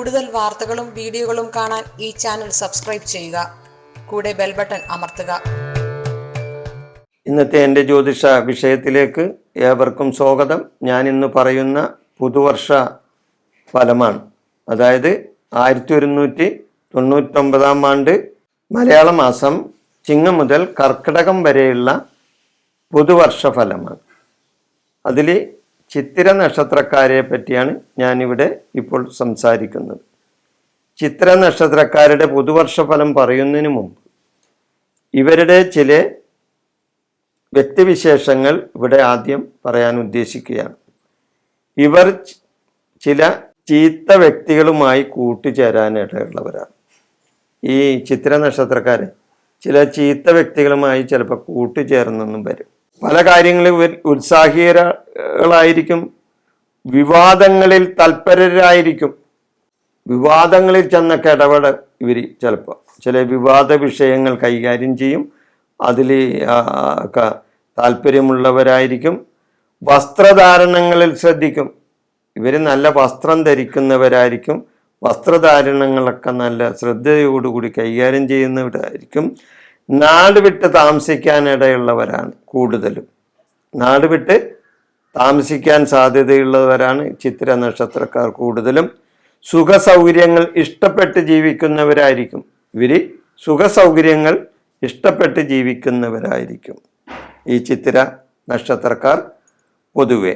കൂടുതൽ വാർത്തകളും വീഡിയോകളും കാണാൻ ഈ ചാനൽ സബ്സ്ക്രൈബ് ചെയ്യുക. കൂടെ ബെൽ ബട്ടൺ അമർത്തുക. ഇന്നത്തെ എന്റെ ജ്യോതിഷ വിഷയത്തിലേക്ക് ഏവർക്കും സ്വാഗതം. ഞാൻ ഇന്ന് പറയുന്ന പുതുവർഷ ഫലമാണ്. അതായത് ആയിരത്തി ഒരുന്നൂറ്റി തൊണ്ണൂറ്റൊമ്പതാം ആണ്ട് മലയാള മാസം ചിങ്ങം മുതൽ കർക്കിടകം വരെയുള്ള പുതുവർഷ ഫലമാണ്. അതിൽ ചിത്തിര നക്ഷത്രക്കാരെ പറ്റിയാണ് ഞാനിവിടെ ഇപ്പോൾ സംസാരിക്കുന്നത്. ചിത്ര നക്ഷത്രക്കാരുടെ പുതുവർഷ ഫലം പറയുന്നതിന് മുമ്പ് ഇവരുടെ ചില വ്യക്തിവിശേഷങ്ങൾ ഇവിടെ ആദ്യം പറയാൻ ഉദ്ദേശിക്കുകയാണ്. ഇവർ ചില ചീത്ത വ്യക്തികളുമായി കൂട്ടുചേരാനിടയുള്ളവരാണ് ഈ ചിത്ര നക്ഷത്രക്കാരെ ചില ചീത്ത വ്യക്തികളുമായി ചിലപ്പോൾ കൂട്ടുചേർന്നെന്നും വരും. പല കാര്യങ്ങളും ഇവർ ഉത്സാഹികളായിരിക്കും വിവാദങ്ങളിൽ തൽപരരായിരിക്കും. വിവാദങ്ങളിൽ ചെന്നൊക്കെ ഇടപെട ഇവർ ചിലപ്പോൾ ചില വിവാദ വിഷയങ്ങൾ കൈകാര്യം ചെയ്യും. അതിൽ താല്പര്യമുള്ളവരായിരിക്കും വസ്ത്രധാരണങ്ങളിൽ ശ്രദ്ധിക്കും. ഇവർ നല്ല വസ്ത്രം ധരിക്കുന്നവരായിരിക്കും. വസ്ത്രധാരണങ്ങളൊക്കെ നല്ല ശ്രദ്ധയോടുകൂടി കൈകാര്യം ചെയ്യുന്നവരായിരിക്കും. നാട് വിട്ട് താമസിക്കാനിടയുള്ളവരാണ് കൂടുതലും. നാട് വിട്ട് താമസിക്കാൻ സാധ്യതയുള്ളവരാണ് ചിത്ര നക്ഷത്രക്കാർ കൂടുതലും. സുഖ സൗകര്യങ്ങൾ ഇഷ്ടപ്പെട്ട് ജീവിക്കുന്നവരായിരിക്കും. ഇവർ സുഖ സൗകര്യങ്ങൾ ഇഷ്ടപ്പെട്ട് ജീവിക്കുന്നവരായിരിക്കും. ഈ ചിത്ര നക്ഷത്രക്കാർ പൊതുവെ.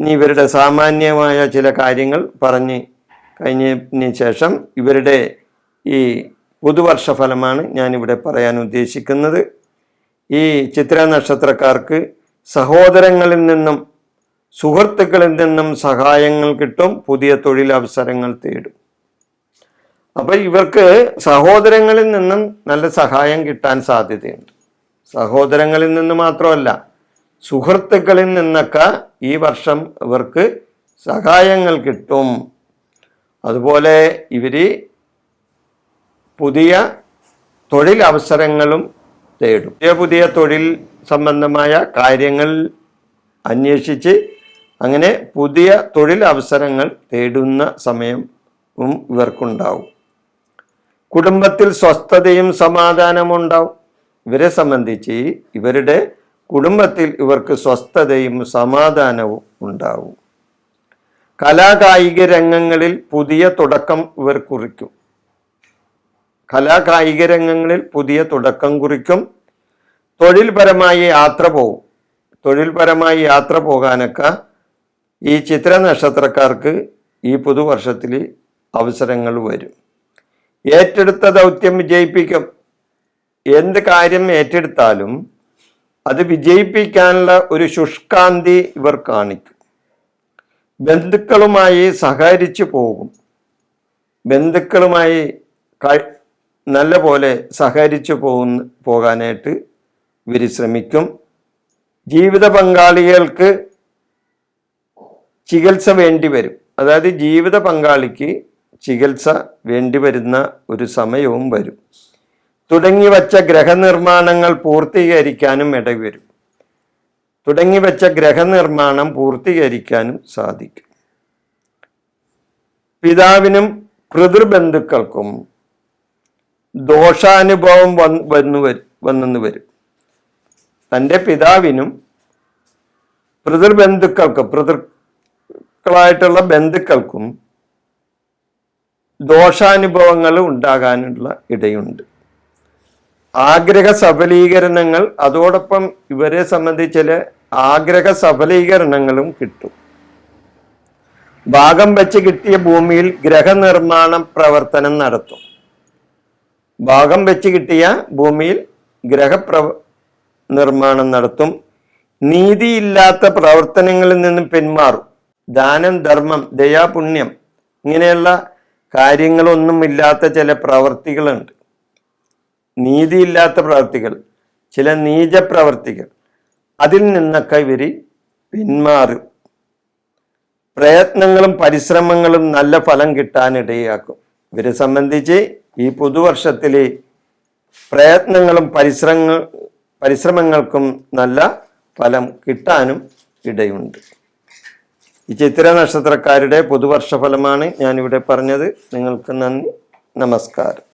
ഇനി ഇവരുടെ സാമാന്യമായ ചില കാര്യങ്ങൾ പറഞ്ഞ് കഴിഞ്ഞതിന് ശേഷം ഇവരുടെ ഈ പുതുവർഷ ഫലമാണ് ഞാനിവിടെ പറയാൻ ഉദ്ദേശിക്കുന്നത്. ഈ ചിത്ര നക്ഷത്രക്കാർക്ക് സഹോദരങ്ങളിൽ നിന്നും സുഹൃത്തുക്കളിൽ നിന്നും സഹായങ്ങൾ കിട്ടും പുതിയ തൊഴിലവസരങ്ങൾ തേടും. അപ്പൊ ഇവർക്ക് സഹോദരങ്ങളിൽ നിന്നും നല്ല സഹായം കിട്ടാൻ സാധ്യതയുണ്ട്. സഹോദരങ്ങളിൽ നിന്ന് മാത്രമല്ല സുഹൃത്തുക്കളിൽ നിന്നൊക്കെ ഈ വർഷം ഇവർക്ക് സഹായങ്ങൾ കിട്ടും. അതുപോലെ ഇവർ പുതിയ തൊഴിലവസരങ്ങളും തേടും പുതിയ പുതിയ തൊഴിൽ സംബന്ധമായ കാര്യങ്ങൾ അന്വേഷിച്ച് അങ്ങനെ പുതിയ തൊഴിൽ അവസരങ്ങൾ തേടുന്ന സമയവും ഇവർക്കുണ്ടാവും. കുടുംബത്തിൽ സ്വസ്ഥതയും സമാധാനവും ഉണ്ടാവും. ഇവരെ സംബന്ധിച്ച് ഇവരുടെ കുടുംബത്തിൽ ഇവർക്ക് സ്വസ്ഥതയും സമാധാനവും ഉണ്ടാവും. കലാകായിക രംഗങ്ങളിൽ പുതിയ തുടക്കം ഇവർ കുറിക്കും. കലാകായിക രംഗങ്ങളിൽ പുതിയ തുടക്കം കുറിക്കും. തൊഴിൽപരമായി യാത്ര പോകും തൊഴിൽപരമായി യാത്ര പോകാനൊക്കെ ഈ ചിത്ര നക്ഷത്രക്കാർക്ക് ഈ പുതുവർഷത്തിൽ അവസരങ്ങൾ വരും. ഏറ്റെടുത്ത ദൗത്യം വിജയിപ്പിക്കും. എന്ത് കാര്യം ഏറ്റെടുത്താലും അത് വിജയിപ്പിക്കാനുള്ള ഒരു ശുഷ്കാന്തി ഇവർ കാണിക്കും. ബന്ധുക്കളുമായി സഹകരിച്ചു പോകും. ബന്ധുക്കളുമായി നല്ല പോലെ സഹകരിച്ചു പോകുന്ന പോകാനായിട്ട് ഇവർ ശ്രമിക്കും. ജീവിത പങ്കാളികൾക്ക് ചികിത്സ വേണ്ടി വരും. അതായത് ജീവിത പങ്കാളിക്ക് ചികിത്സ വേണ്ടി വരുന്ന ഒരു സമയവും വരും. തുടങ്ങി വച്ച ഗ്രഹനിർമ്മാണങ്ങൾ പൂർത്തീകരിക്കാനും ഇടവരും തുടങ്ങി വെച്ച ഗ്രഹനിർമ്മാണം പൂർത്തീകരിക്കാനും സാധിക്കും. പിതാവിനും പിതൃബന്ധുക്കൾക്കും ദോഷാനുഭവം വന്ന് വന്നു വരും വന്നെന്ന് വരും. തന്റെ പിതാവിനും പിതൃബന്ധുക്കൾക്കും പിതൃക്കളായിട്ടുള്ള ബന്ധുക്കൾക്കും ദോഷാനുഭവങ്ങൾ ഉണ്ടാകാനുള്ള ഇടയുണ്ട്. ആഗ്രഹ സഫലീകരണങ്ങൾ അതോടൊപ്പം ഇവരെ സംബന്ധിച്ച് ആഗ്രഹ സഫലീകരണങ്ങളും കിട്ടും. ഭാഗം വെച്ച് കിട്ടിയ ഭൂമിയിൽ ഗ്രഹനിർമ്മാണ പ്രവർത്തനം നടത്തും. ഭാഗം വെച്ച് കിട്ടിയ ഭൂമിയിൽ ഗ്രഹപ്ര നിർമ്മാണം നടത്തും. നീതിയില്ലാത്ത പ്രവർത്തനങ്ങളിൽ നിന്നും പിന്മാറും. ദാനം ധർമ്മം ദയാപുണ്യം ഇങ്ങനെയുള്ള കാര്യങ്ങളൊന്നും ഇല്ലാത്ത ചില പ്രവർത്തികളുണ്ട്. നീതിയില്ലാത്ത പ്രവർത്തികൾ ചില നീച പ്രവർത്തികൾ അതിൽ നിന്നൊക്കെ ഇവർ പിന്മാറും. പ്രയത്നങ്ങളും പരിശ്രമങ്ങളും നല്ല ഫലം കിട്ടാനിടയാക്കും. ഇവരെ സംബന്ധിച്ച് ഈ പുതുവർഷത്തിലെ പ്രയത്നങ്ങളും പരിശ്രമങ്ങൾ പരിശ്രമങ്ങൾക്കും നല്ല ഫലം കിട്ടാനും ഇടയുണ്ട്. ഈ ചിത്ര നക്ഷത്രക്കാരുടെ പുതുവർഷ ഫലമാണ് ഞാനിവിടെ പറഞ്ഞത്. നിങ്ങൾക്ക് നന്ദി. നമസ്കാരം.